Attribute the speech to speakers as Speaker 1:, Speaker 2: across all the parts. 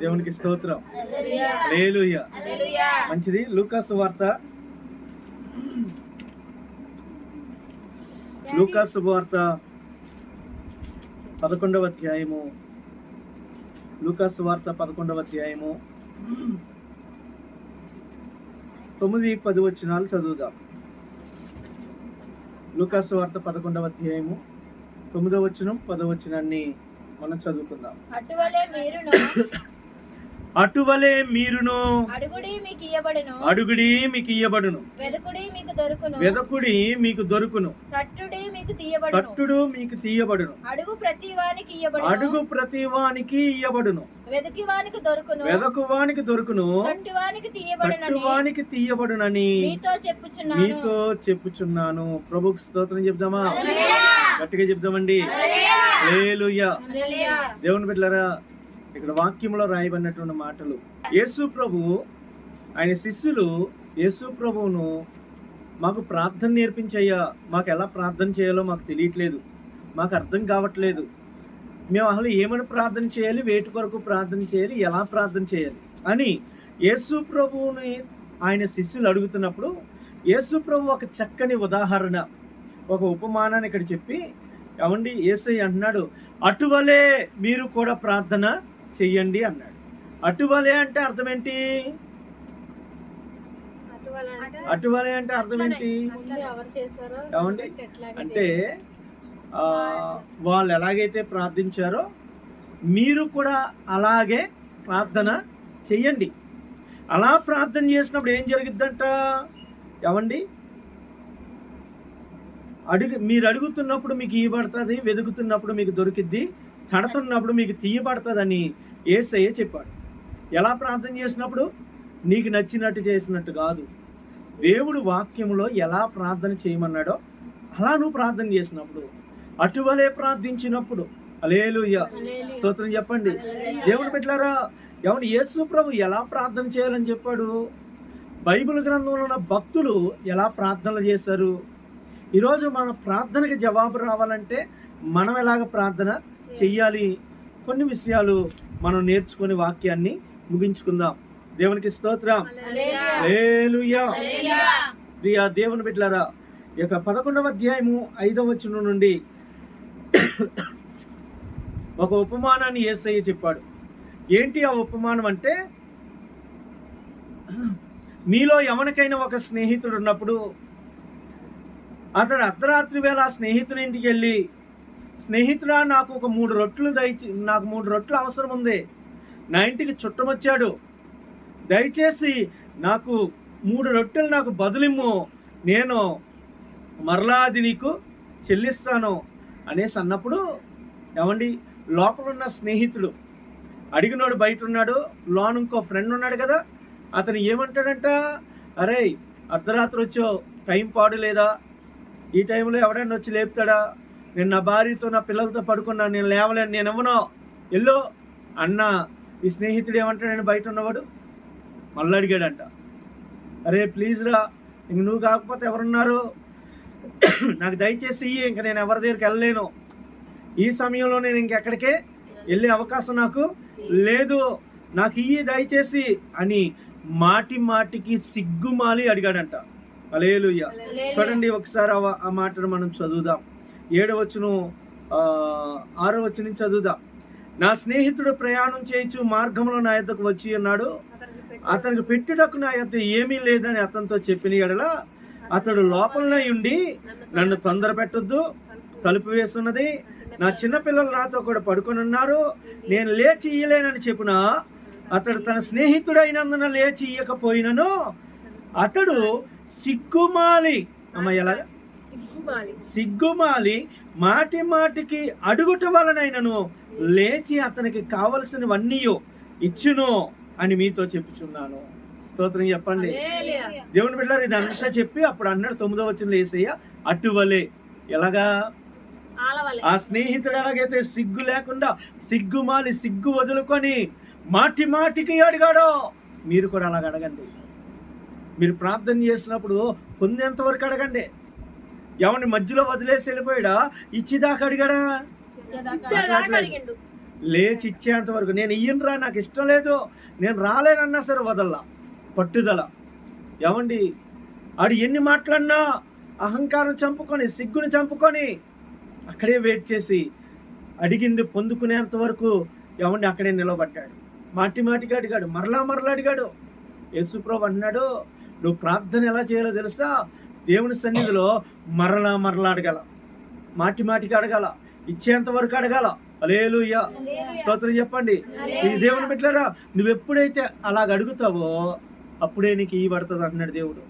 Speaker 1: దేవునికి స్తోత్రం. లేలుయ్య మంచిది. లూకాసు వార్త. లూకాసు వార్త పదకొండవ అధ్యాయము. లూకాసు వార్త పదకొండవ అధ్యాయము. తొమ్మిది పది వచనాలు చదువుదాం. లూకాసు వార్త పదకొండవ అధ్యాయము. తొమ్మిదవ వచనం పదవ వచనాన్ని మనం చదువుకుందాం.
Speaker 2: అటువలే మీరును
Speaker 1: అటువలే మీరును.
Speaker 2: అడుగుడి మీకు ఇయ్యబడును
Speaker 1: అడుగుడి మీకు ఇయ్యబడును
Speaker 2: వెదకుడి మీకు దొరుకును
Speaker 1: వెదకుడి మీకు దొరుకును
Speaker 2: తట్టుడి మీకు తీయబడును
Speaker 1: తట్టుడు మీకు తీయబడును
Speaker 2: అడుగు ప్రతి వానికి ఇయ్యబడును.
Speaker 1: అడుగు ప్రతి వానికి ఇయ్యబడును.
Speaker 2: వెదకి వానికి దొరుకును.
Speaker 1: వెదకు వానికి దొరుకును.
Speaker 2: తట్టు వానికి
Speaker 1: తట్టు వానికి తీయబడునని.
Speaker 2: మీతో చెప్పుచున్నాను.
Speaker 1: మీతో చెప్పుచున్నాను. ప్రభుకి స్తోత్రం చెప్దామా? గట్టిగా చెప్దామండి. దేవుని బిడ్డలారా ఇక్కడ వాక్యంలో రాయబడినటువంటి మాటలు. యేసు ప్రభు ఆయన శిష్యులు యేసు ప్రభువును మాకు ప్రార్థన నేర్పించయ్యా. మాకు ఎలా ప్రార్థన చేయాలో మాకు తెలియట్లేదు. మాకు అర్థం కావట్లేదు. మేము అసలు ఏమని ప్రార్థన చేయాలి? వేటి కొరకు ప్రార్థన చేయాలి? ఎలా ప్రార్థన చేయాలి? అని యేసు ప్రభువుని ఆయన శిష్యులు అడుగుతున్నప్పుడు యేసు ప్రభు ఒక చక్కని ఉదాహరణ ఒక ఉపమానాన్ని ఇక్కడ చెప్పి ఏమండి? ఏసై అంటున్నాడు అటువలే మీరు కూడా ప్రార్థన చెయ్యండి అన్నాడు. అటువలే అంటే అర్థం ఏంటి అటువలే అంటే అర్థం ఏంటి ఏమండి? అంటే వాళ్ళు ఎలాగైతే ప్రార్థించారో మీరు కూడా అలాగే ప్రార్థన చెయ్యండి. అలా ప్రార్థన చేసినప్పుడు ఏం జరిగిద్దంట? ఏమండి? అడుగు మీరు అడుగుతున్నప్పుడు మీకు ఇవ్వబడుతుంది వెతుకుతున్నప్పుడు మీకు దొరికిద్ది. తడుతున్నప్పుడు మీకు తీయబడుతుందని ఏసయ్య చెప్పాడు. ఎలా ప్రార్థన చేసినప్పుడు? నీకు నచ్చినట్టు చేసినట్టు కాదు. దేవుడు వాక్యంలో ఎలా ప్రార్థన చేయమన్నాడో అలా నువ్వు ప్రార్థన చేసినప్పుడు అటువలే ప్రార్థించినప్పుడు అలేలుయ్య స్తోత్రం చెప్పండి. దేవుడు పెట్టారా? ఎవరు యేసు ప్రభు ఎలా ప్రార్థన చేయాలని చెప్పాడు? బైబిల్ గ్రంథంలో ఉన్న భక్తులు ఎలా ప్రార్థనలు చేశారు? ఈరోజు మన ప్రార్థనకి జవాబు రావాలంటే మనం ఎలాగ ప్రార్థన చెయ్యాలి. కొన్ని విషయాలు మనం నేర్చుకుని వాక్యాన్ని ముగించుకుందాం. దేవునికి స్తోత్రం. ప్రియా దేవుని బిడ్డలారా ఈ యొక్క పదకొండవ అధ్యాయము ఐదవ వచనం నుండి ఒక ఉపమానాన్ని ఏసయ్య చెప్పాడు. ఏంటి ఆ ఉపమానం అంటే మీలో ఎవరికైనా ఒక స్నేహితుడు ఉన్నప్పుడు అతడు అర్ధరాత్రి వేళ ఆ స్నేహితుని ఇంటికి వెళ్ళి స్నేహితుడా నాకు ఒక మూడు రొట్లు దయచి నాకు మూడు రొట్లు అవసరం ఉంది. నా ఇంటికి చుట్టమొచ్చాడు. దయచేసి నాకు మూడు రొట్టెలు నాకు బదులిమ్ము. నేను మరలా అది నీకు చెల్లిస్తాను అనేసి అన్నప్పుడు ఏమండి లోపల ఉన్న స్నేహితుడు అడిగినోడు బయట ఉన్నాడు లోన్ ఇంకో ఫ్రెండ్ ఉన్నాడు కదా అతను ఏమంటాడంట? అరే అర్ధరాత్రి వచ్చో టైం పాడు లేదా? ఈ టైంలో ఎవడైనా వచ్చి లేపుతాడా? నేను నా భార్యతో నా పిల్లలతో పడుకున్నాను నేను లేవలేను నేను ఇవ్వను ఎల్లో? అన్న ఈ స్నేహితుడు ఏమంటాడని బయట ఉన్నవాడు? మళ్ళీ అడిగాడంట. అరే ప్లీజ్ రా ఇంక నువ్వు కాకపోతే ఎవరున్నారు? నాకు దయచేసి ఇయ్యి ఇంక నేను ఎవరి దగ్గరికి వెళ్ళలేను. ఈ సమయంలో నేను ఇంకెక్కడికే వెళ్ళే అవకాశం నాకు లేదు. నాకు ఇయ్యి దయచేసి అని మాటి మాటికి సిగ్గుమాలి అడిగాడంట. అలేలుయ్య చూడండి ఒకసారి ఆ మాటను మనం చదువుదాం. ఏడవచ్చును ఆరో నుంచి చదువుదాం? నా స్నేహితుడు ప్రయాణం చేయొచ్చు మార్గంలో నా యొద్దకు వచ్చి ఉన్నాడు అతనికి పెట్టుటకు నా యొక్క ఏమీ లేదని అతనితో చెప్పిన ఎడల అతడు లోపలనే ఉండి నన్ను తొందర పెట్టొద్దు తలుపు వేస్తున్నది. నా చిన్నపిల్లలు నాతో కూడా పడుకొని ఉన్నారు. నేను లేచి ఇయ్యలేనని చెప్పిన అతడు తన స్నేహితుడైనందున లేచి ఇయ్యకపోయినను. అతడు సిగ్గుమాలి అమ్మ ఎలాగా? సిగ్గుమాలి. మాటి మాటికి అడుగుట వలనైనను లేచి అతనికి కావలసినవన్నీ ఇచ్చును అని మీతో చెప్పుచున్నాను. స్తోత్రం చెప్పండి. దేవుని బిడ్డారు ఇదంతా చెప్పి అప్పుడు అన్నాడు తొమ్మిదో వచ్చిన లేసయ్య అటువలే. ఎలాగా? ఆ స్నేహితుడు ఎలాగైతే సిగ్గు లేకుండా సిగ్గుమాలి సిగ్గు వదులుకొని మాటి మాటికి అడిగాడో మీరు కూడా అలాగ అడగండి. మీరు ప్రార్థన చేసినప్పుడు పొందేంత వరకు అడగండి. ఎవరిని మధ్యలో వదిలేసి వెళ్ళిపోయాడా? ఇచ్చిదాకా అడిగాడా. లేచి ఇచ్చేంత వరకు. నేను ఇయ్యనురా నాకు ఇష్టం లేదు. నేను రాలేనన్నా సరే వదల్లా. పట్టుదల. ఏమండి? ఆడు ఎన్ని మాట్లాడినా అహంకారం చంపుకొని సిగ్గుని చంపుకొని అక్కడే వెయిట్ చేసి అడిగింది పొందుకునేంత వరకు ఏమండి అక్కడే నిలబడ్డాడు. మాటి మాటిగా అడిగాడు. మరలా మరలా అడిగాడు. యేసుప్రభు అన్నాడు నువ్వు ప్రార్థన ఎలా చేయాలో తెలుసా? దేవుని సన్నిధిలో మరలా మరలా అడగల. మాటి మాటికి అడగాల. ఇచ్చేంత వరకు అడగాల. అలేలుయ్యా స్తోత్రం చెప్పండి. ఈ దేవుని బిడ్డలారా నువ్వు ఎప్పుడైతే అలాగ అడుగుతావో అప్పుడే నీకు ఈ పడుతుంది అన్నాడు దేవుడు.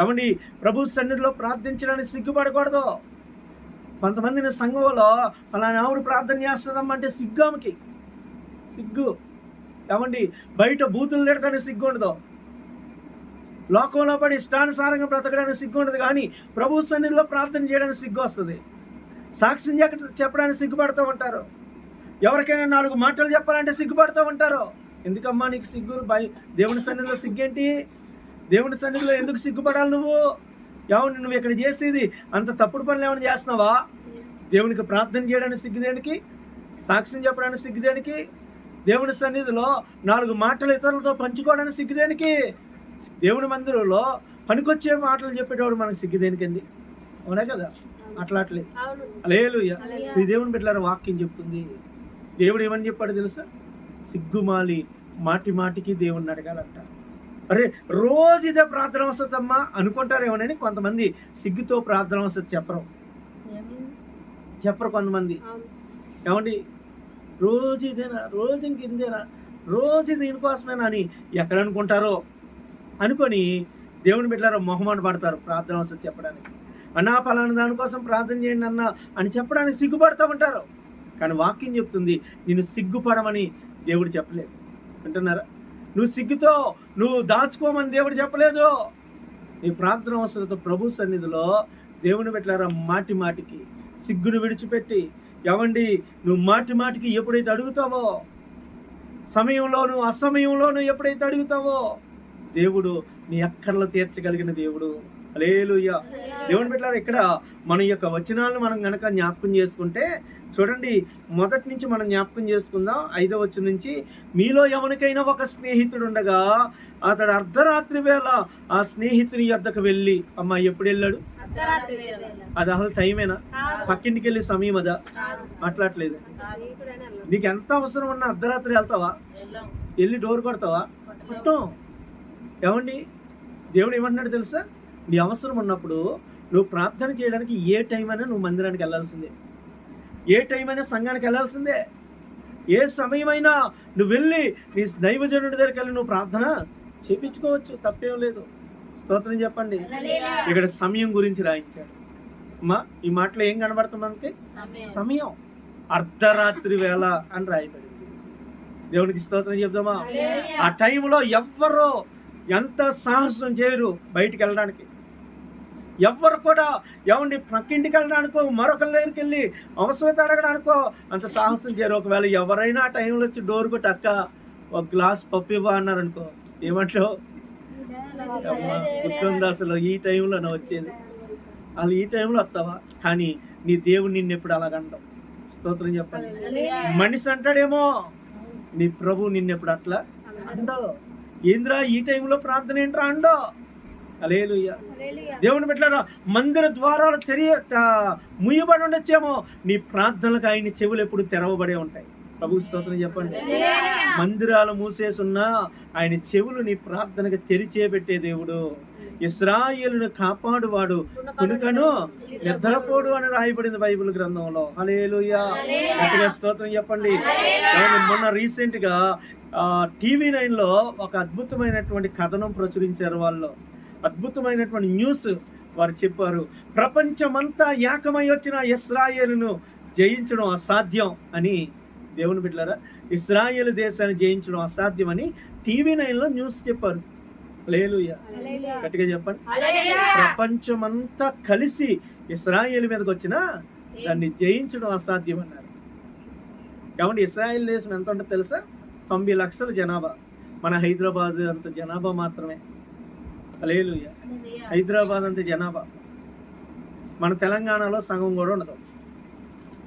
Speaker 1: ఏమండి ప్రభు సన్నిధిలో ప్రార్థించడానికి సిగ్గుపడకూడదు. కొంతమందిని సంఘంలో అలానే ఆవిడ ప్రార్థన చేస్తుందమ్మంటే సిగ్గు ఆమెకి. సిగ్గు. ఏమండి బయట బూతులు తిడతానికి సిగ్గు ఉండదు లోకంలో పడి ఇష్టానుసారంగా బ్రతకడానికి సిగ్గు ఉండదు కానీ ప్రభు సన్నిధిలో ప్రార్థన చేయడానికి సిగ్గు వస్తుంది. సాక్ష్యం చెప్పడానికి సిగ్గుపడుతూ ఉంటారు. ఎవరికైనా నాలుగు మాటలు చెప్పాలంటే సిగ్గుపడుతూ ఉంటారు. ఎందుకమ్మా నీకు సిగ్గు? భయ దేవుని సన్నిధిలో సిగ్గేంటి? దేవుని సన్నిధిలో ఎందుకు సిగ్గుపడాలి నువ్వు? ఎవరు నువ్వు ఇక్కడ చేసేది? అంత తప్పుడు పనులు ఏమైనా చేస్తున్నావా? దేవునికి ప్రార్థన చేయడానికి సిగ్గు దేనికి? సాక్ష్యం చెప్పడానికి సిగ్గుదేనికి దేవుని సన్నిధిలో నాలుగు మాటలు ఇతరులతో పంచుకోవడానికి సిగ్గు దేనికి? దేవుని మందిరంలో పనికొచ్చే మాటలు చెప్పేటప్పుడు మనకు సిగ్గు దేనికండి? అవునా కదా? అట్లా అట్లే అలేలుయ్య ఈ దేవుని బిడ్డలారా వాక్యం చెప్తుంది. దేవుడు ఏమని చెప్పాడు తెలుసా? సిగ్గుమాలి మాటి మాటికి దేవుణ్ణి అడగాలంట. అరే రోజు ఇదే ప్రార్థన వస్తుందమ్మా అనుకుంటారేమోనని కొంతమంది సిగ్గుతో ప్రార్థన వస్తుంది చెప్పరు. చెప్పరు కొంతమంది. ఏమండి? రోజు ఇదేనా? రోజు ఇంక ఇందేనా రోజు దీనికోసమేనా అని ఎక్కడ అనుకుంటారో? అనుకొని దేవుని బిడ్డలారా మొహమాట పడతారు ప్రార్థన వస్తుంది చెప్పడానికి. అన్నా పలానా దానికోసం ప్రార్థన చేయండి అన్న అని చెప్పడానికి సిగ్గుపడుతూ ఉంటారు. కానీ వాక్యం చెప్తుంది నేను సిగ్గుపడమని దేవుడు చెప్పలేదు. అంటున్నారా నువ్వు సిగ్గుతో నువ్వు దాచుకోమని దేవుడు చెప్పలేదు. నీ ప్రార్థన అవసరంతో ప్రభు సన్నిధిలో దేవుని పెట్టారా మాటి మాటికి సిగ్గును విడిచిపెట్టి ఎవండి నువ్వు మాటి మాటికి ఎప్పుడైతే అడుగుతావో? సమయంలోను అసమయంలోను ఎప్పుడైతే అడుగుతావో? దేవుడు నీ అక్కర్లు తీర్చగలిగిన దేవుడు. అలేలుయ్య దేవుని బిడ్డలారా ఇక్కడ మన యొక్క వచనాలను మనం గనక జ్ఞాపకం చేసుకుంటే చూడండి మొదటి నుంచి మనం జ్ఞాపకం చేసుకుందాం ఐదో వచ్చిన నుంచి మీలో ఎవరికైనా ఒక స్నేహితుడు ఉండగా అతడు అర్ధరాత్రి వేళ ఆ స్నేహితుని యొద్దకు వెళ్ళి అమ్మ ఎప్పుడు వెళ్ళాడు. అది అసలు టైమేనా? పక్కింటికి వెళ్ళే సమయం అదా? అట్లాట్లేదు నీకు ఎంత అవసరం ఉన్నా అర్ధరాత్రి వెళ్తావా? వెళ్ళి. డోర్ కొడతావా? కొట్టం. ఏమండి? దేవుడు ఏమంటున్నాడు తెలుసా? నీ అవసరం ఉన్నప్పుడు నువ్వు ప్రార్థన చేయడానికి ఏ టైం అయినా నువ్వు మందిరానికి వెళ్ళాల్సిందే. ఏ టైం అయినా సంఘానికి వెళ్ళాల్సిందే. ఏ సమయమైనా నువ్వు వెళ్ళి నీ దైవజనుడి దగ్గరికి వెళ్ళి నువ్వు ప్రార్థన చేపించుకోవచ్చు తప్పేం లేదు. స్తోత్రం చెప్పండి. ఇక్కడ సమయం గురించి రాయించాడు. అమ్మా ఈ మాటలో ఏం కనబడుతుంది మనకి?
Speaker 2: సమయం.
Speaker 1: అర్ధరాత్రి వేళ అని రాయబడింది. దేవునికి స్తోత్రం చెప్దామా? ఆ టైంలో ఎవ్వరు ఎంత సాహసం చేయరు బయటికి వెళ్ళడానికి. ఎవ్వరు కూడా ఎవండి పక్కింటికి వెళ్ళడానికో మరొకరి దగ్గరికి వెళ్ళి అవసరత అడగడానికో అంత సాహసం చేయరు. ఒకవేళ ఎవరైనా ఆ టైంలో వచ్చి డోర్ కొట్టి అక్క ఒక గ్లాస్ పప్పు ఇవ్వ అన్నారు అనుకో ఏమంటావు? గుర్తుంది అసలు ఈ టైంలో వచ్చేది? వాళ్ళు ఈ టైంలో వస్తావా? కానీ నీ దేవుడు నిన్ను ఎప్పుడు అలాగంటావు స్తోత్రం చెప్పండి. మనిషి అంటాడేమో నీ ప్రభు నిన్నెప్పుడు అట్లా అండో ఏంద్రా ఈ టైంలో ప్రార్థన ఏంట్రా అండో? అలేలుయ్య దేవుని పెట్టారా మందిర ద్వారాలు తెరియ ముయ్యబడి ఉండొచ్చేమో. నీ ప్రార్థనలకు ఆయన చెవులు ఎప్పుడు తెరవబడే ఉంటాయి. ప్రభు స్తోత్రం చెప్పండి. మందిరాలు మూసేసున్నా ఆయన చెవులు నీ ప్రార్థనకు తెరిచే పెట్టే దేవుడు. ఇస్రాయేలును కాపాడువాడు. కునుకను నిద్రపోడు అని రాయబడింది బైబిల్ గ్రంథంలో. గట్టిగా స్తోత్రం చెప్పండి. మొన్న రీసెంట్గా టీవీ నైన్లో ఒక అద్భుతమైనటువంటి కథనం ప్రచురించారు వాళ్ళు. అద్భుతమైనటువంటి న్యూస్ వారు చెప్పారు. ప్రపంచమంతా ఏకమై వచ్చిన ఇస్రాయేలును జయించడం అసాధ్యం అని దేవుని బిడ్డలారా ఇస్రాయేల్ దేశాన్ని జయించడం అసాధ్యం అని టీవీ నైన్లో న్యూస్ చెప్పారు. లేలుయ గట్టిగా చెప్పండి. ప్రపంచమంతా కలిసి ఇస్రాయేల్ మీదకి వచ్చినా దాన్ని జయించడం అసాధ్యం అన్నారు ఏమండి ఇస్రాయేల్ దేశం ఎంత ఉంటుందో తెలుసా? తొంభై లక్షల జనాభా. మన హైదరాబాద్ అంత జనాభా మాత్రమే. లేలుయ హైదరాబాద్ అంత జనాభా. మన తెలంగాణలో సగం కూడా ఉండదు.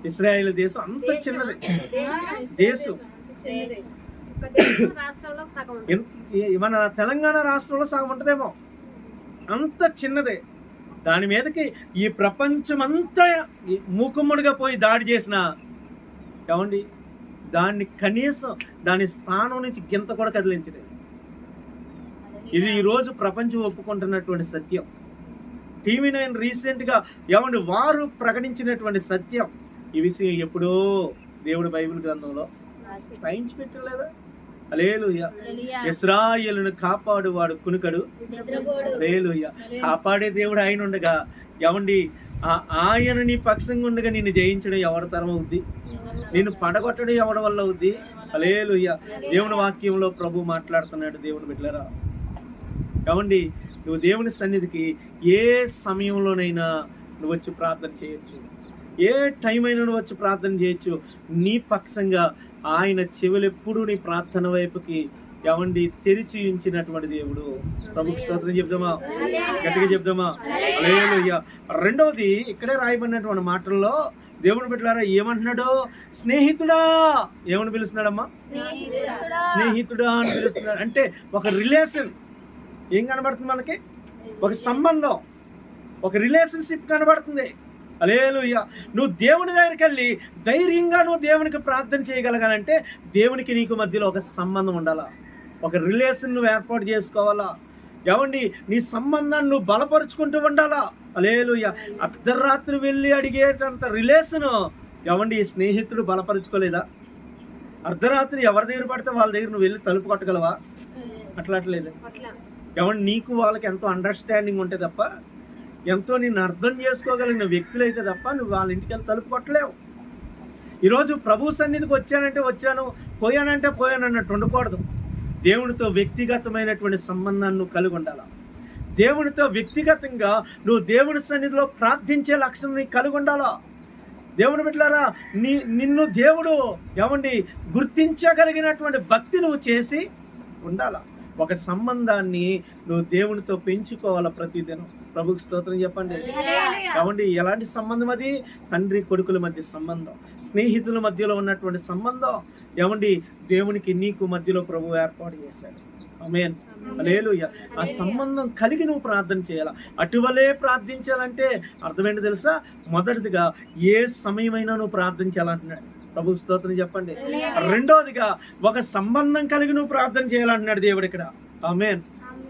Speaker 1: ఇస్రాయేల్ దేశం అంత చిన్నది. దేశం
Speaker 3: ఒక దేశం రాష్ట్రంలో సగం ఉంటుంది.
Speaker 1: ఎంత- ఈ- మన తెలంగాణ రాష్ట్రంలో సగం ఉంటుందేమో. అంత చిన్నదే. దాని మీదకి ఈ ప్రపంచం అంతా ఈ మూకుమ్మడిగా పోయి దాడి చేసిన ఏమండి? దాన్ని కనీసం దాని స్థానం నుంచి గింత కూడా కదిలించలేదు. ఇది ఈరోజు ప్రపంచం ఒప్పుకుంటున్నటువంటి సత్యం. టీవీ నైన్ రీసెంట్గా ఏమండి? వారు ప్రకటించినటువంటి సత్యం. ఈ విషయం ఎప్పుడో దేవుడు బైబిల్ గ్రంథంలో రాయించి పెట్టలేదా
Speaker 2: హల్లెలూయా.
Speaker 1: ఇస్రాయేలును కాపాడువాడు కునుకడు. అలేలుయ్య కాపాడే దేవుడు ఆయన ఉండగా ఎవండి ఆ- ఆయన నీ పక్షంగా ఉండగా నిన్ను జయించడం ఎవరి తరం అవుద్ది నిన్ను పడగొట్టడం ఎవరి వల్ల అవుద్ది అలేలుయ్య దేవుని వాక్యంలో ప్రభు మాట్లాడుతున్నాడు దేవుని బిడ్డలరా. ఏమండి? నువ్వు దేవుని సన్నిధికి ఏ సమయంలోనైనా నువ్వు వచ్చి ప్రార్థన చేయొచ్చు. ఏ టైం అయినా వచ్చి ప్రార్థన చేయొచ్చు. నీ పక్షంగా ఆయన చెవులెప్పుడు నీ ప్రార్థన వైపుకి ఎవండి తెరిచి ఉంచినటువంటి దేవుడు. ప్రభుకి స్తోత్రం చెప్దామా? గట్టిగా చెప్దామా? అలేలుయ్య రెండవది ఇక్కడే రాయబడినటువంటి మాటల్లో దేవుని పెట్టారా ఏమంటున్నాడు? స్నేహితుడా ఏమని పిలుస్తున్నాడమ్మా?
Speaker 2: స్నేహితుడా
Speaker 1: అని పిలుస్తున్నాడు. అంటే ఒక రిలేషన్ ఏం కనబడుతుంది మనకి? ఒక సంబంధం. ఒక రిలేషన్షిప్ కనబడుతుంది. అలేలుయ్య నువ్వు దేవుని దగ్గరికి వెళ్ళి ధైర్యంగా నువ్వు దేవునికి ప్రార్థన చేయగలగాలంటే దేవునికి నీకు మధ్యలో ఒక సంబంధం ఉండాలా? ఒక రిలేషన్ నువ్వు ఏర్పాటు చేసుకోవాలా? ఏమండి నీ సంబంధాన్ని నువ్వు బలపరుచుకుంటూ ఉండాలా? అలేలుయ్య అర్ధరాత్రి వెళ్ళి అడిగేటంత రిలేషన్ ఏమండి ఈ స్నేహితుడు బలపరుచుకోలేదా? అర్ధరాత్రి ఎవరి దగ్గర పడితే వాళ్ళ దగ్గర నువ్వు వెళ్ళి తలుపు కొట్టగలవా? అట్లా అట్లేదు
Speaker 3: అట్లా.
Speaker 1: ఏమంటే నీకు వాళ్ళకి ఎంతో అండర్స్టాండింగ్ ఉంటే తప్ప ఎంతో నిన్ను అర్థం చేసుకోగలిగిన వ్యక్తులైతే తప్ప నువ్వు వాళ్ళ ఇంటికి వెళ్ళి తలుపు కొట్టలేవు. ఈరోజు ప్రభు సన్నిధికి వచ్చానంటే వచ్చాను పోయానంటే పోయాను అన్నట్టు ఉండకూడదు. దేవునితో వ్యక్తిగతమైనటువంటి సంబంధాన్ని నువ్వు కలిగి ఉండాలి? దేవునితో వ్యక్తిగతంగా నువ్వు దేవుని సన్నిధిలో ప్రార్థించే లక్ష్యం నీకు కలిగి ఉండాలా? దేవుని బిడ్డలారా నీ నిన్ను దేవుడు ఏమండి గుర్తించగలిగినటువంటి భక్తి నువ్వు చేసి ఉండాలా? ఒక సంబంధాన్ని నువ్వు దేవునితో పెంచుకోవాలా ప్రతిదినం? ప్రభుకి స్తోత్రం చెప్పండి. ఏమండి ఎలాంటి సంబంధం అది? తండ్రి కొడుకుల మధ్య సంబంధం స్నేహితుల మధ్యలో ఉన్నటువంటి సంబంధం. ఏమండి దేవునికి నీకు మధ్యలో ప్రభు ఏర్పాటు చేశాడు. ఆమేన్. హల్లెలూయా. ఆ సంబంధం కలిగి నువ్వు ప్రార్థన చేయాలా? అటువలే ప్రార్థించాలంటే అర్థమేంటి తెలుసా? మొదటిదిగా ఏ సమయమైనా నువ్వు ప్రార్థించాలంటున్నాడు. ప్రభు స్తోత్రం చెప్పండి. రెండోదిగా ఒక సంబంధం కలిగి నువ్వు ప్రార్థన చేయాలంటున్నాడు దేవుడు ఇక్కడ. ఆమేన్.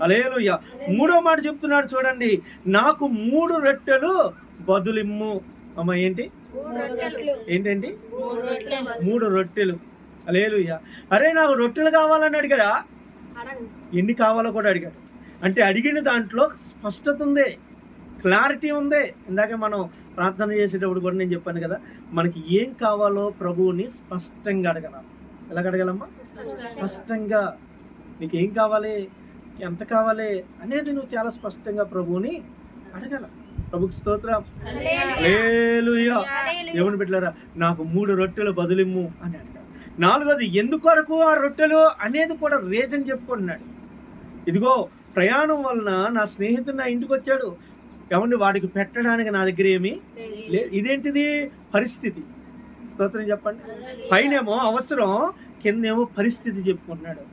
Speaker 1: అలేలుయ్య మూడో మాట చెప్తున్నాడు చూడండి నాకు మూడు రొట్టెలు బదులిమ్ము. అమ్మ ఏంటి? ఏంటండి?
Speaker 2: మూడు రొట్టెలు.
Speaker 1: మూడు అలేలుయ్య అరే నాకు రొట్టెలు కావాలని అడిగాడా? ఎన్ని కావాలో కూడా అడిగాడు. అంటే అడిగిన దాంట్లో స్పష్టత ఉంది క్లారిటీ ఉంది. ఇందాక మనం ప్రార్థన చేసేటప్పుడు కూడా నేను చెప్పాను కదా మనకి ఏం కావాలో ప్రభువుని స్పష్టంగా అడగలం ఎలాగ అడగలమ్మా? స్పష్టంగా. నీకేం ఏం కావాలి? ఎంత కావాలి అనేది నువ్వు చాలా స్పష్టంగా ప్రభువుని అడగల. ప్రభుకి స్తోత్రం. దేవుని బిడ్డలారా నాకు మూడు రొట్టెలు బదులిమ్ము అని అడిగాడు. నాలుగోది ఎందుకొరకు ఆ రొట్టెలు అనేది కూడా రీజన్ చెప్పుకుంటున్నాడు ఇదిగో ప్రయాణం వలన నా స్నేహితుడు నా ఇంటికి వచ్చాడు. ఏమండి వాడికి పెట్టడానికి నా దగ్గర ఏమి లేదు. ఇదేంటిది? పరిస్థితి. స్తోత్రం చెప్పండి. పైనేమో అవసరం కిందేమో పరిస్థితి చెప్పుకుంటున్నాడు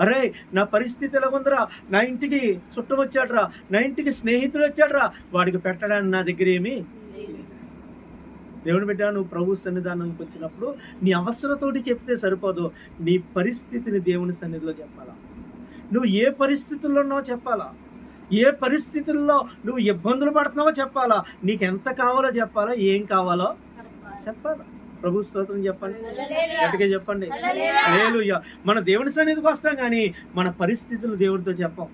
Speaker 1: అరే నా పరిస్థితి ఎలా ఉందిరా నా ఇంటికి చుట్టం వచ్చాడురా. నా ఇంటికి స్నేహితుడు వచ్చాడురా. వాడికి పెట్టడానికి నా దగ్గర ఏమి దేవుని బిడ్డ నువ్వు ప్రభు సన్నిధానానికి వచ్చినప్పుడు నీ అవసరతోటి చెప్తే సరిపోదు. నీ పరిస్థితిని దేవుని సన్నిధిలో చెప్పాలా? నువ్వు ఏ పరిస్థితుల్లో ఉన్నావో చెప్పాలా? ఏ పరిస్థితుల్లో నువ్వు ఇబ్బందులు పడుతున్నావో చెప్పాలా? నీకు ఎంత కావాలో చెప్పాలా? ఏం కావాలో చెప్పాలా? ప్రభు స్తోత్రం చెప్పండి. గట్టిగా చెప్పండి. లేలుయ్య మన దేవుని సన్నిధికి వస్తాం కానీ మన పరిస్థితులు దేవుడితో చెప్పం.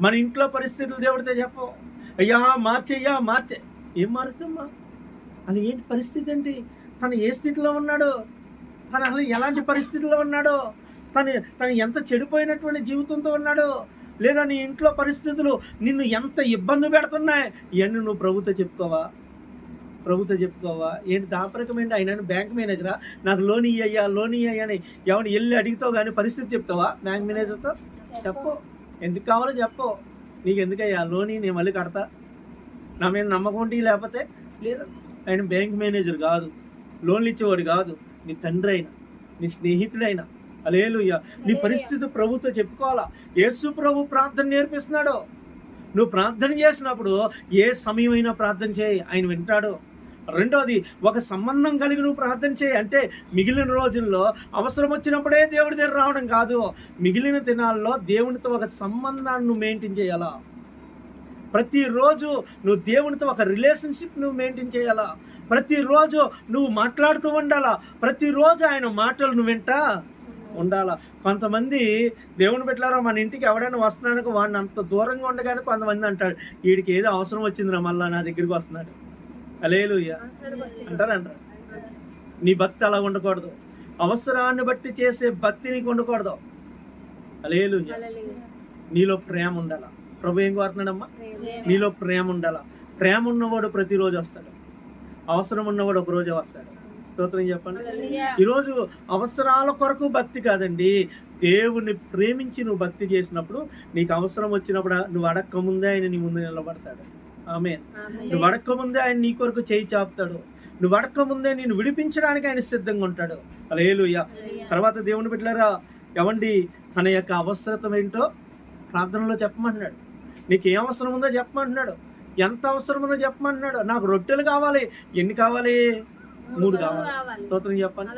Speaker 1: మన ఇంట్లో పరిస్థితులు దేవుడితో చెప్పం. అయ్యా మార్చయ్యా మార్చే. ఏం మారుస్తామ్మా అది ఏంటి పరిస్థితి ఏంటి తను ఏ స్థితిలో ఉన్నాడు? తను అసలు ఎలాంటి పరిస్థితిలో ఉన్నాడో? తను తను ఎంత చెడిపోయినటువంటి జీవితంతో ఉన్నాడో? లేదా నీ ఇంట్లో పరిస్థితులు నిన్ను ఎంత ఇబ్బంది పెడుతున్నాయి? ఇవన్నీ నువ్వు ప్రభుతో చెప్పుకోవా? ప్రభుతో చెప్పుకోవా? ఏంటి దాపరికం ఏంటి? ఆయన బ్యాంక్ మేనేజరా? నాకు లోన్ ఇయ్యయ్యా లోన్ ఇయ్యయ్యా అని ఎవరిని వెళ్ళి అడిగితావు కానీ పరిస్థితి చెప్తావా? బ్యాంక్ మేనేజర్తో చెప్పు. ఎందుకు కావాలో చెప్పు. నీకు ఎందుకయ్యా? లోన్ నేను మళ్ళీ కడతా. నా మీద నమ్మకం ఉంటే లేకపోతే లేదు. ఆయన బ్యాంక్ మేనేజర్ కాదు. లోన్లు ఇచ్చేవాడు కాదు. నీ తండ్రి అయినా నీ స్నేహితుడైనా. అలేలుయ్య. నీ పరిస్థితి ప్రభుతో చెప్పుకోవాలా? యేసు ప్రభు ప్రార్థన నేర్పిస్తున్నాడు. నువ్వు ప్రార్థన చేసినప్పుడు ఏ సమయమైనా ప్రార్థన చేయి. ఆయన వింటాడు. రెండోది ఒక సంబంధం కలిగి నువ్వు ప్రార్థన చేయి. అంటే మిగిలిన రోజుల్లో అవసరం వచ్చినప్పుడే దేవుడి దగ్గర రావడం కాదు. మిగిలిన దినాల్లో దేవునితో ఒక సంబంధాన్ని నువ్వు మెయింటైన్ చేయాలా? ప్రతిరోజు నువ్వు దేవునితో ఒక రిలేషన్షిప్ నువ్వు మెయింటైన్ చేయాలా? ప్రతిరోజు నువ్వు మాట్లాడుతూ ఉండాలా? ప్రతిరోజు ఆయన మాటలు నువ్వు వింటా ఉండాలా? కొంతమంది దేవుని పెట్టారా మన ఇంటికి ఎవడైనా వస్తున్నానికి వాడిని అంత దూరంగా ఉండగానే కొంతమంది అంటాడు వీడికి ఏదో అవసరం వచ్చిందిరా మళ్ళీ నా దగ్గరికి వస్తున్నాడు. అలేలుయ్య అంటారా అంటారు నీ భక్తి అలా ఉండకూడదు. అవసరాన్ని బట్టి చేసే భక్తి నీకు ఉండకూడదు. అలేలుయ్య నీలో ప్రేమ ఉండాలా? ప్రభు ఏం కోరుతున్నాడమ్మా? నీలో ప్రేమ ఉండాలా? ప్రేమ ఉన్నవాడు ప్రతిరోజు వస్తాడు. అవసరం ఉన్నవాడు ఒక రోజే వస్తాడు. స్తోత్రం చెప్పండి. ఈరోజు అవసరాల కొరకు భక్తి కాదండి. దేవుని ప్రేమించి నువ్వు భక్తి చేసినప్పుడు నీకు అవసరం వచ్చినప్పుడు నువ్వు అడక్క ముందే ఆయన నీ ముందు నిలబడతాడు. ఆమె నువ్వు అడక్క ముందే ఆయన నీ కొరకు చేయి చాపుతాడు. నువ్వు అడక్క ముందే నేను విడిపించడానికి ఆయన సిద్ధంగా ఉంటాడు. అలేలుయ్య తర్వాత దేవుని బిడ్డలారా ఎవండి తన యొక్క అవసరత ఏంటో ప్రార్థనలో చెప్పమంటున్నాడు. నీకు ఏం అవసరం ఉందో చెప్పమంటున్నాడు. ఎంత అవసరం ఉందో చెప్పమంటున్నాడు. నాకు రొట్టెలు కావాలి. ఎన్ని కావాలి? మూడు కావాలి. స్తోత్రం చెప్పండి.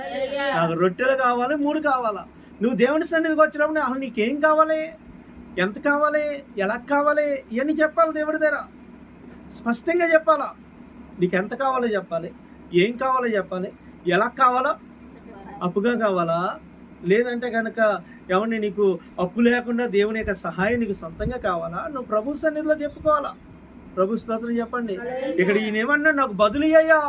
Speaker 1: నాకు రొట్టెలు కావాలి మూడు కావాలా. నువ్వు దేవుని సన్నిధికి వచ్చినప్పుడు అసలు నీకేం కావాలి? ఎంత కావాలి? ఎలా కావాలి? ఇవన్నీ చెప్పాలి దేవుడి దగ్గర. స్పష్టంగా చెప్పాలా? నీకు ఎంత కావాలో చెప్పాలి. ఏం కావాలో చెప్పాలి. ఎలా కావాలో అప్పుగా కావాలా? లేదంటే కనుక ఎవరిని నీకు అప్పు లేకుండా దేవుని యొక్క సహాయం నీకు సొంతంగా కావాలా? నువ్వు ప్రభు సన్నిధిలో చెప్పుకోవాలా? ప్రభు స్తోత్రం చెప్పండి. ఇక్కడ ఈయన ఏమన్నాడు? నాకు బదులు అయ్యా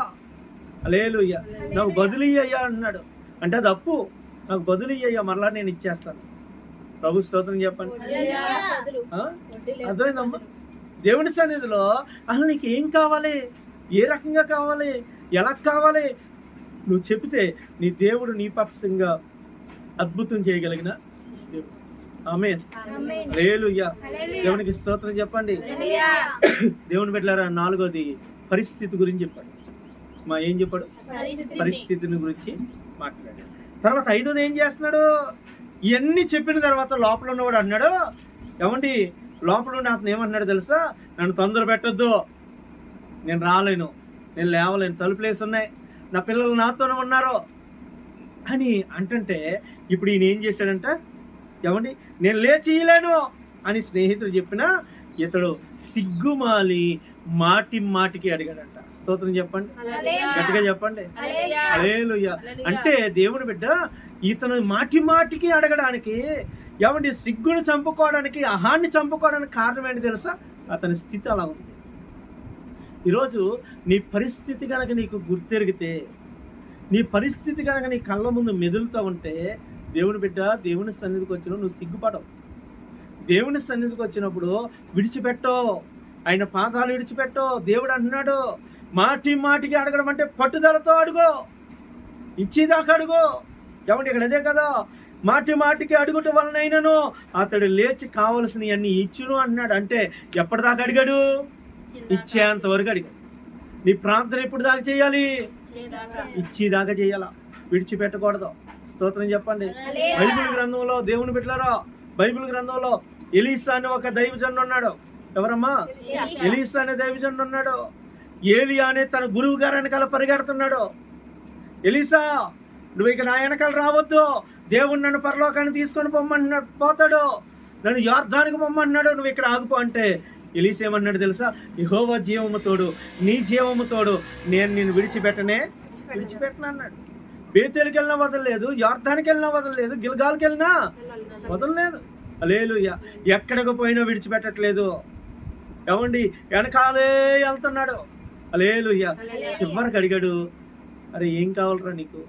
Speaker 1: లేలుయ్య నాకు బదులు అయ్యా అన్నాడు. అంటే అది అప్పు. నాకు బదులు అయ్యా మరలా నేను ఇచ్చేస్తాను. ప్రభు స్తోత్రం చెప్పండి? అర్థమైందమ్మా? దేవుని సన్నిధిలో అసలు నీకు ఏం కావాలి? ఏ రకంగా కావాలి? ఎలా కావాలి? నువ్వు చెబితే నీ దేవుడు నీ పక్షంగా అద్భుతం చేయగలిగిన దేవుడు. ఆమె లేలుయ్య దేవునికి స్తోత్రం చెప్పండి. దేవుని పెట్టారా నాలుగోది పరిస్థితి గురించి చెప్పాడు. మా ఏం చెప్పాడు? పరిస్థితిని. గురించి మాట్లాడాడు. తర్వాత ఐదోది ఏం చేస్తున్నాడు? ఇవన్నీ చెప్పిన తర్వాత లోపల ఉన్నవాడు అన్నాడు ఏమండి లోపల ఉండి అతను ఏమన్నాడు తెలుసా? నన్ను తొందర పెట్టొద్దు. నేను రాలేను. నేను లేవలేను. తలుపులేసి ఉన్నాయి. నా పిల్లలు నాతోనే ఉన్నారు. అని అంటుంటే ఇప్పుడు ఈయన ఏం చేశాడంట? ఏమండి? నేను లేచి ఇయ్యలేను అని స్నేహితుడు చెప్పినా ఇతడు సిగ్గుమాలి మాటి మాటికి అడిగాడంట. స్తోత్రం చెప్పండి. గట్టిగా చెప్పండి. అలేలుయ్య అంటే దేవుని బిడ్డ ఇతను మాటి మాటికి అడగడానికి ఏమంటే సిగ్గును చంపుకోవడానికి అహాన్ని చంపుకోవడానికి కారణం ఏంటి తెలుసా? అతని స్థితి అలా ఉంది. ఈరోజు నీ పరిస్థితి కనుక నీకు గుర్తెరిగితే నీ పరిస్థితి కనుక నీ కళ్ళ ముందు మెదులుతూ ఉంటే దేవుని బిడ్డ దేవుని సన్నిధికి వచ్చిన నువ్వు సిగ్గుపడవు. దేవుని సన్నిధికి వచ్చినప్పుడు విడిచిపెట్టో ఆయన పాదాలు విడిచిపెట్టో దేవుడు అంటున్నాడు మాటి మాటికి అడగడం అంటే పట్టుదలతో అడుగు. ఇచ్చేదాకా అడుగు. ఏమంటే ఇక్కడ అదే కదా? మాటి మాటికి అడుగుట వలనైనను అతడు లేచి కావలసినవి అన్ని ఇచ్చును అన్నాడు. అంటే ఎప్పటిదాకా అడిగాడు? ఇచ్చేంత వరకు అడిగాడు. నీ ప్రార్థన ఎప్పుడు దాకా చేయాలి? ఇచ్చేదాకా. చేయాలా? విడిచిపెట్టకూడదు. స్తోత్రం చెప్పండి. బైబిల్ గ్రంథంలో దేవుని పెట్టారా బైబిల్ గ్రంథంలో ఎలీసా అని ఒక దైవజనుడు ఉన్నాడు. ఎవరమ్మా? ఎలీసా అనే దైవజనుడు ఉన్నాడు. ఏలియా అనే తన గురువు గారు వెనకాల పరిగెడుతున్నాడు. ఎలీసా నువ్వు ఇక నా వెనకాల రావద్దు. దేవుడు నన్ను పరలోకాన్ని తీసుకొని పొమ్మన్నాడు. పోతాడు. నన్ను యార్థానికి పొమ్మన్నాడు. నువ్వు ఇక్కడ ఆగిపో అంటే ఎలీసా ఏమన్నాడు తెలుసా? యహోవా జీవము తోడు నీ జీవము తోడు నేను నిన్ను విడిచిపెట్టనే విడిచిపెట్టను అన్నాడు. బేతేలికి వెళ్ళినా వదలలేదు యార్థానికి వెళ్ళినా వదలలేదు గిల్గాల్కి వెళ్ళినా వదలలేదు. అలేలు ఎక్కడికి పోయినా విడిచిపెట్టట్లేదు. ఏమండి? వెనకాలే వెళ్తున్నాడు. అలేలు చివరికి అడిగాడు అరే ఏం కావాలరా నీకు?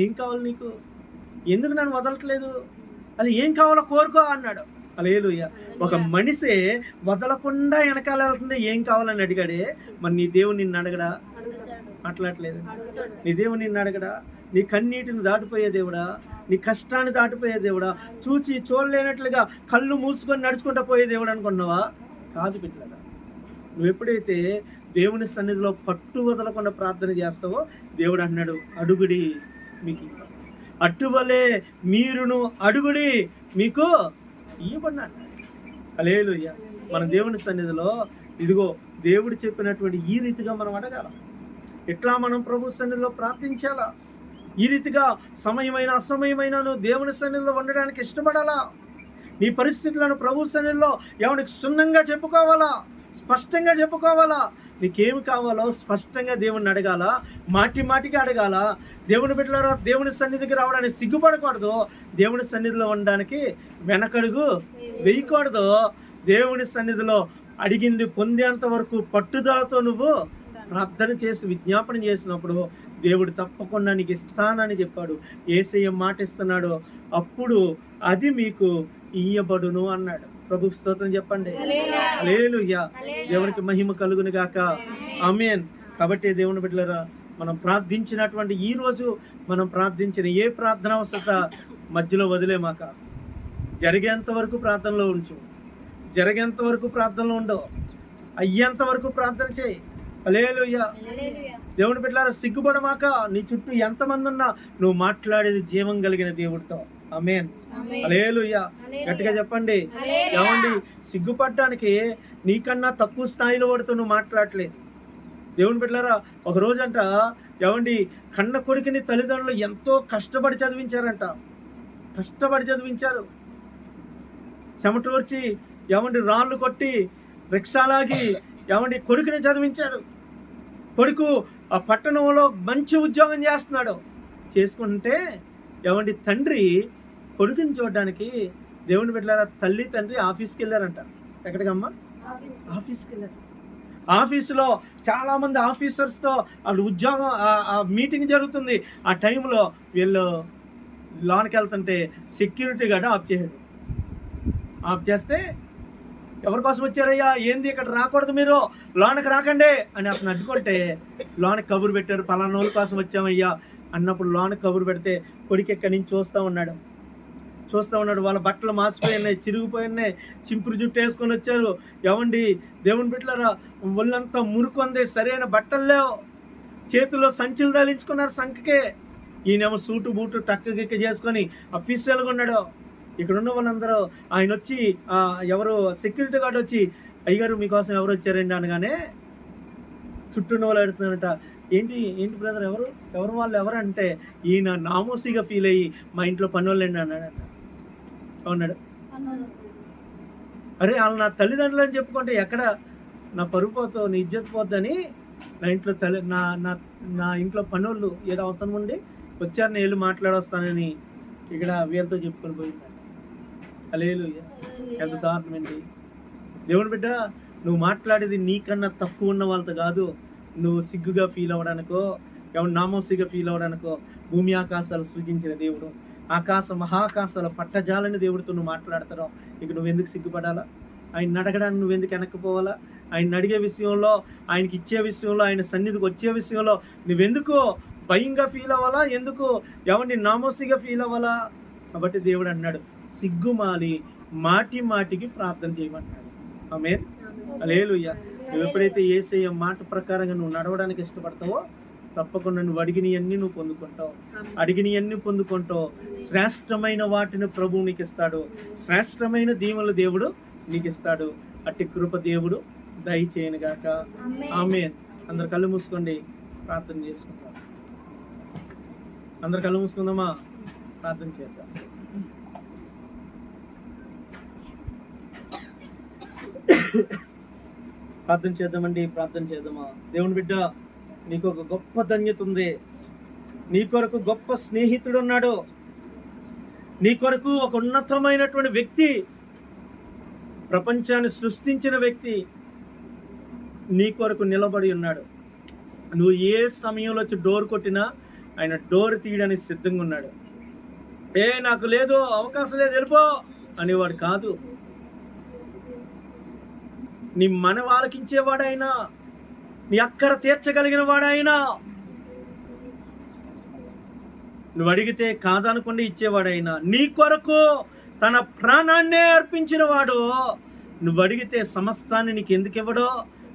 Speaker 1: ఏం కావాలి నీకు? ఎందుకు నన్ను వదలట్లేదు? అది ఏం కావాలో కోరుకో అన్నాడు. అలేలు ఒక మనిషి వదలకుండా వెనకాల వెళ్తుంది. ఏం కావాలని అడిగాడే మరి నీ దేవుడు నిన్ను అడగడా? మాట్లాడలేదు నీ దేవుడు నిన్ను అడగడా? నీ కన్నీటిని దాటిపోయే దేవుడా? నీ కష్టాన్ని దాటిపోయే దేవుడా? చూచి చూడలేనట్లుగా కళ్ళు మూసుకొని నడుచుకుంటూ పోయే దేవుడు అనుకున్నావా? కాదు బిడ్డలారా. నువ్వు ఎప్పుడైతే దేవుని సన్నిధిలో పట్టు వదలకుండా ప్రార్థన చేస్తావో దేవుడు అన్నాడు అడుగుడి మీకు అటువలే మీరును అడుగుడి. మీకు ఇవ్వబడినాడు అలేలుయ్య మన దేవుని సన్నిధిలో ఇదిగో దేవుడు చెప్పినటువంటి ఈ రీతిగా మనం అడగాల. ఎట్లా మనం ప్రభు సన్నిధిలో ప్రార్థించాలా? ఈ రీతిగా సమయమైన అసమయమైనను దేవుని సన్నిధిలో ఉండడానికి ఇష్టపడాలా? నీ పరిస్థితులను ప్రభు సన్నిధిలో ఎవరికి సున్నంగా చెప్పుకోవాలా? స్పష్టంగా చెప్పుకోవాలా? నీకేమి కావాలో స్పష్టంగా దేవుణ్ణి అడగాల మాటి మాటికి అడగాల. దేవుని బిడ్డల దేవుని సన్నిధికి రావడానికి సిగ్గుపడకూడదు. దేవుని సన్నిధిలో ఉండడానికి వెనకడుగు వేయకూడదు. దేవుని సన్నిధిలో అడిగింది పొందేంత వరకు పట్టుదలతో నువ్వు ప్రార్థన చేసి విజ్ఞాపన చేసినప్పుడు దేవుడు తప్పకుండా నీకు ఇస్తానని చెప్పాడు. ఏసయ్య మాట ఇస్తున్నాడు అప్పుడు అది మీకు ఇయ్యబడును అన్నాడు. ప్రభుకు స్తోత్రం చెప్పండి లేలుయ్యా దేవునికి మహిమ కలుగును గాక. ఆమేన్. కాబట్టి దేవుని బిడ్డలారా మనం ప్రార్థించినటువంటి ఈ రోజు మనం ప్రార్థించిన ఏ ప్రార్థన అవసరత మధ్యలో వదిలేమాక. జరిగేంత వరకు ప్రార్థనలో ఉంచు. జరిగేంత వరకు ప్రార్థనలో ఉండవు. అయ్యేంత వరకు ప్రార్థన చేయి. అలేలుయ్యా దేవుని బిడ్డలారా సిగ్గుపడమాక నీ చుట్టూ ఎంతమంది ఉన్నా నువ్వు మాట్లాడేది జీవం కలిగిన దేవుడితో. ఆమేన్ అలేలుయ్యా గట్టిగా చెప్పండి. ఏమండి? సిగ్గుపడడానికి నీకన్నా తక్కువ స్థాయిలో వాడితో నువ్వు మాట్లాడలేదు. దేవుని బిడ్డలారా ఒక రోజంట ఏమండి కన్న కొడుకుని తల్లిదండ్రులు ఎంతో కష్టపడి చదివించారంట. కష్టపడి చదివించారు. చెమటోర్చి ఏమండి రాళ్ళు కొట్టి రిక్షాలాగి ఏమండి కొడుకుని చదివించాడు. కొడుకు ఆ పట్టణంలో మంచి ఉద్యోగం చేస్తున్నాడు. చేసుకుంటే ఏమండి తండ్రి కొడుకుని చూడడానికి దేవుని బిడ్డలారా తల్లి తండ్రి ఆఫీస్కి వెళ్ళారంట. ఎక్కడికమ్మా? ఆఫీస్కి. వెళ్ళారు. ఆఫీసులో చాలామంది ఆఫీసర్స్తో వాళ్ళు ఉద్యోగం మీటింగ్ జరుగుతుంది. ఆ టైంలో వీళ్ళు లోనికి వెళ్తుంటే సెక్యూరిటీ గార్డ్ ఆఫ్ చేశాడు. ఆఫ్ చేస్తే ఎవరి కోసం వచ్చారయ్యా? ఏంది ఇక్కడ రాకూడదు మీరు? లోనకి రాకండి. అని అతను అడ్డుకుంటే లోనకి కబురు పెట్టారు పలానా రోజుల కోసం వచ్చామయ్యా. అన్నప్పుడు లోనకి కబురు పెడితే కొడుకు ఎక్కడి నుంచి చూస్తూ ఉన్నాడు. చూస్తూ ఉన్నాడు. వాళ్ళ బట్టలు మాసిపోయినాయి చిరిగిపోయినాయి చింపురు జుట్టు వేసుకొని వచ్చారు. ఎవండి దేవుని బిడ్డలారా ఒళ్ళంతా మురుకుంది సరైన బట్టలు లేవు. చేతుల్లో సంచులు తగిలించుకున్నారు సంఖకే. ఈయనేమో సూటు బూటు టక్కు గిక్క చేసుకొని అఫీషియల్గా ఉన్నాడు. ఇక్కడ ఉన్న వాళ్ళందరూ ఆయన వచ్చి ఎవరు సెక్యూరిటీ గార్డ్ వచ్చి అయ్యగారు మీకోసం ఎవరు వచ్చారండి అనగానే చుట్టూ ఉన్న వాళ్ళు అడుగుతున్నారట ఏంటి ఏంటి బ్రదర్ ఎవరు? ఎవరు వాళ్ళు ఎవరంటే ఈయన నామోసిగా ఫీల్ అయ్యి మా ఇంట్లో పని వాళ్ళండి అన్నాడట. అన్నాడు. అరే వాళ్ళు నా తల్లిదండ్రులు అని చెప్పుకుంటే ఎక్కడ నా పరుగు పోతో నీ ఇజ్జత్ పోద్దని నా ఇంట్లో తల్లి నా నా నా ఇంట్లో పనులు ఏదో అవసరం ఉండి వచ్చారు నేను వెళ్ళి మాట్లాడొస్తానని ఇక్కడ వీళ్ళతో చెప్పుకొని పోయింది అలేలు ఎంత దారుణమండి దేవుని బిడ్డ నువ్వు మాట్లాడేది నీకన్నా తక్కువ ఉన్న వాళ్ళతో కాదు. నువ్వు సిగ్గుగా ఫీల్ అవ్వడానికో ఎవరు నామోసిగా ఫీల్ అవ్వడానికో భూమి ఆకాశాలు సృజించిన దేవుడు. ఆకాశ మహాకాశాల పట్టజాలని దేవుడితో నువ్వు మాట్లాడతావు. ఇక నువ్వు ఎందుకు సిగ్గుపడాలా? ఆయన అడగడానికి నువ్వు ఎందుకు వెనక్కిపోవాలా? ఆయన అడిగే విషయంలో ఆయనకి ఇచ్చే విషయంలో ఆయన సన్నిధికి వచ్చే విషయంలో నువ్వెందుకు భయంగా ఫీల్ అవ్వాలా? ఎందుకు ఎవరిని నామోసిగా ఫీల్ అవ్వాలా? కాబట్టి దేవుడు అన్నాడు సిగ్గుమాలి మాటి మాటికి ప్రార్థన చేయమన్నాడు. ఆమె లేలుయ్య నువ్వు ఎప్పుడైతే ఏసయ్య మాట ప్రకారంగా నువ్వు నడవడానికి ఇష్టపడతావో తప్పకుండా నువ్వు అడిగినవన్నీ నువ్వు పొందుకుంటావు. అడిగినవన్నీ పొందుకుంటావు. శ్రేష్టమైన వాటిని ప్రభువు నీకు ఇస్తాడు శ్రేష్టమైన దీవులు దేవుడు నీకు ఇస్తాడు అట్టి కృప దేవుడు దయచేయను గాక ఆమె అందరు కళ్ళు మూసుకోండి. ప్రార్థన చేసుకుందాం. అందరు కళ్ళు మూసుకుందామా? ప్రార్థన చేద్దాం. ప్రార్థన చేద్దామండి. ప్రార్థన చేద్దామా? దేవుని బిడ్డ నీకు ఒక గొప్ప ధన్యత ఉంది. నీ కొరకు గొప్ప స్నేహితుడు ఉన్నాడు నీ కొరకు ఒక ఉన్నతమైనటువంటి వ్యక్తి ప్రపంచాన్ని సృష్టించిన వ్యక్తి నీ కొరకు నిలబడి ఉన్నాడు. నువ్వు ఏ సమయంలో వచ్చి డోర్ కొట్టినా ఆయన డోర్ తీయడానికి సిద్ధంగా ఉన్నాడు. ఏ నాకు లేదు అవకాశం లేదు వెళ్ళిపో అనేవాడు కాదు. నీ మన ఆయన నీ అక్కర తీర్చగలిగిన వాడైనా. నువ్వు అడిగితే కాదనకుండా ఇచ్చేవాడైనా. నీ కొరకు తన ప్రాణాన్నే అర్పించిన వాడు నువ్వు అడిగితే సమస్తాన్ని నీకు ఎందుకు ఇవ్వడో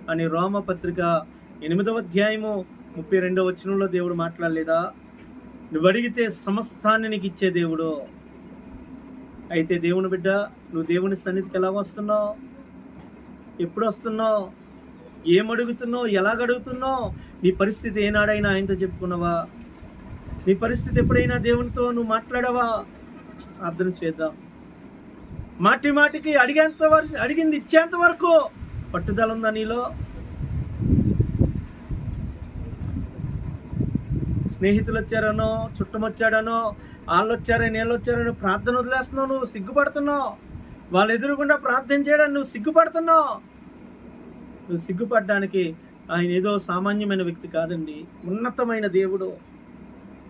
Speaker 1: అని రోమపత్రిక ఎనిమిదవ అధ్యాయము ముప్పై రెండవ వచనంలో దేవుడు మాట్లాడలేదా? నువ్వు అడిగితే సమస్తాన్ని నీకు ఇచ్చే దేవుడు. అయితే దేవుని బిడ్డ నువ్వు దేవుని సన్నిధికి ఎలా వస్తున్నావు? ఎప్పుడు వస్తున్నావు? ఏమడుగుతున్నావు? అడుగుతున్నావు నీ పరిస్థితి ఏనాడైనా ఆయనతో చెప్పుకున్నావా? నీ పరిస్థితి ఎప్పుడైనా దేవునితో నువ్వు మాట్లాడావా? అర్థం చేద్దాం. మాటి మాటికి అడిగేంత వరకు అడిగింది ఇచ్చేంత వరకు పట్టుదల ఉందా నీలో? స్నేహితులు వచ్చారనో చుట్టమొచ్చాడనో వాళ్ళు వచ్చారని వీళ్ళు వచ్చారని ప్రార్థన వదిలేస్తున్నావు నువ్వు సిగ్గుపడుతున్నావు. వాళ్ళు ఎదురుకుండా ప్రార్థన చేయడానికి నువ్వు సిగ్గుపడుతున్నావు. సిగ్గుపడడానికి ఆయన ఏదో సామాన్యమైన వ్యక్తి కాదండి. ఉన్నతమైన దేవుడు.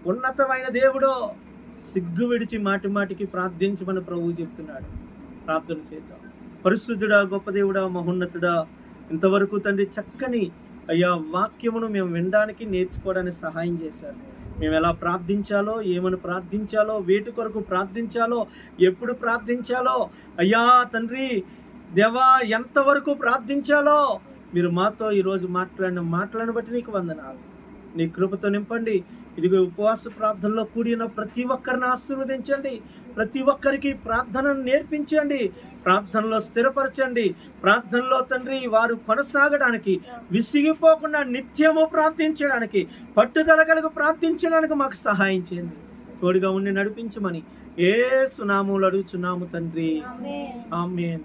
Speaker 1: ఉన్నతమైన దేవుడు సిగ్గు విడిచి మాటి మాటికి ప్రార్థించమని ప్రభువు చెప్తున్నాడు. ప్రార్థన చేద్దాం. పరిశుద్ధుడా గొప్ప దేవుడా మహోన్నతుడా ఇంతవరకు తండ్రి చక్కని అయ్యా వాక్యమును మేము వినడానికి నేర్చుకోవడానికి సహాయం చేశారు. మేము ఎలా ప్రార్థించాలో ఏమని ప్రార్థించాలో వేటి కొరకు ప్రార్థించాలో ఎప్పుడు ప్రార్థించాలో అయ్యా తండ్రి దేవా ఎంతవరకు ప్రార్థించాలో మీరు మాతో ఈరోజు మాట్లాడిన మాటలను బట్టి నీకు వందనాలు. నీ కృపతో నింపండి. ఇదిగో ఉపవాస ప్రార్థనలో కూడిన ప్రతి ఒక్కరిని ఆశీర్వదించండి. ప్రతి ఒక్కరికి ప్రార్థనను నేర్పించండి. ప్రార్థనలో స్థిరపరచండి. ప్రార్థనలో తండ్రి వారు కొనసాగడానికి విసిగిపోకుండా నిత్యము ప్రార్థించడానికి పట్టుదల కలిగి ప్రార్థించడానికి మాకు సహాయం చేయండి. తోడుగా ఉండి నడిపించమని ఏ సునాములు అడుగుచున్నాము తండ్రి.
Speaker 2: ఆమేన్.
Speaker 1: ఆమెన్.